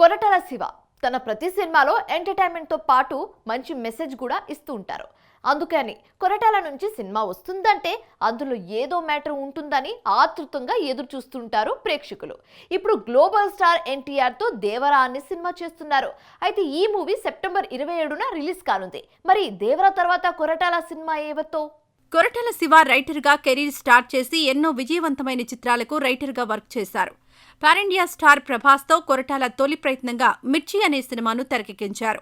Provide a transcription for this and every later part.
కొరటాల శివ తన ప్రతి సినిమాలో ఎంటర్టైన్మెంట్తో పాటు మంచి మెసేజ్ కూడా ఇస్తూ ఉంటారు. అందుకని కొరటాల నుంచి సినిమా వస్తుందంటే అందులో ఏదో మ్యాటర్ ఉంటుందని ఆతృతంగా ఎదురు చూస్తుంటారు ప్రేక్షకులు. ఇప్పుడు గ్లోబల్ స్టార్ ఎన్టీఆర్తో దేవరా అనే సినిమా చేస్తున్నారు. అయితే ఈ మూవీ సెప్టెంబర్ ఇరవై ఏడున రిలీజ్ కానుంది. మరి దేవరా తర్వాత కొరటాల సినిమా ఏవతో కొరటల శివ రైటర్గా కెరీర్ స్టార్ట్ చేసి ఎన్నో విజయవంతమైన చిత్రాలకు రైటర్గా వర్క్ చేశారు. పాన్ స్టార్ ప్రభాస్తో కొరటాల తొలి ప్రయత్నంగా మిర్చి అనే సినిమాను తెరకెక్కించారు.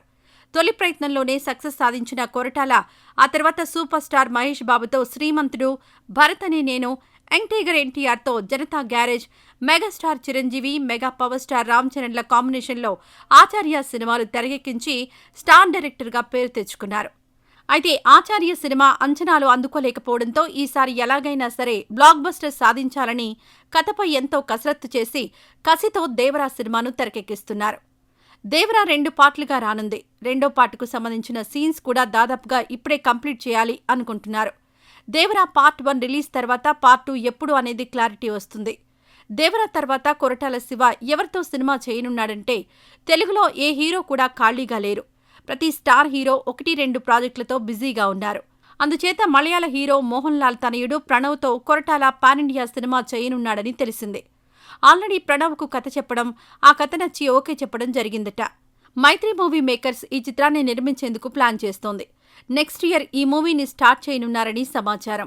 తొలి ప్రయత్నంలోనే సక్సెస్ సాధించిన కొరటాల ఆ తర్వాత సూపర్ స్టార్ మహేష్ బాబుతో శ్రీమంతుడు భరత్ అనే నేను young tiger ఎన్టీఆర్తో Janatha garage megastar Chiranjeevi mega power star Ram చరణ్ల కాంబినేషన్లో ఆచార్య సినిమాలు తెరకెక్కించి స్టార్ డైరెక్టర్గా పేరు తెచ్చుకున్నారు. అయితే ఆచార్య సినిమా అంచనాలు అందుకోలేకపోవడంతో ఈసారి ఎలాగైనా సరే బ్లాక్ బస్టర్ సాధించాలని కథపై ఎంతో కసరత్తు చేసి కసితో దేవరా సినిమాను తెరకెక్కిస్తున్నారు. దేవరా రెండు పార్ట్లుగా రానుంది. రెండో పార్ట్కు సంబంధించిన సీన్స్ కూడా దాదాపుగా ఇప్పుడే కంప్లీట్ చేయాలి అనుకుంటున్నారు. దేవరా పార్ట్ వన్ రిలీజ్ తర్వాత పార్ట్ టూ ఎప్పుడు అనేది క్లారిటీ వస్తుంది. దేవరా తర్వాత కొరటాల శివ ఎవరితో సినిమా చేయనున్నాడంటే తెలుగులో ఏ హీరో కూడా ఖాళీగా లేరు. ప్రతి స్టార్ హీరో ఒకటి రెండు ప్రాజెక్టులతో బిజీగా ఉన్నారు. అందుచేత మలయాళ హీరో మోహన్ లాల్ తనయుడు ప్రణవ్తో కొరటాల పానిండియా సినిమా చేయనున్నాడని తెలిసింది. ఆల్రెడీ ప్రణవ్కు కథ చెప్పడం ఆ కథ నచ్చి ఓకే చెప్పడం జరిగిందట. మైత్రి మూవీ మేకర్స్ ఈ చిత్రాన్ని నిర్మించేందుకు ప్లాన్ చేస్తోంది. నెక్స్ట్ ఇయర్ ఈ మూవీని స్టార్ట్ చేయనున్నారని సమాచారం.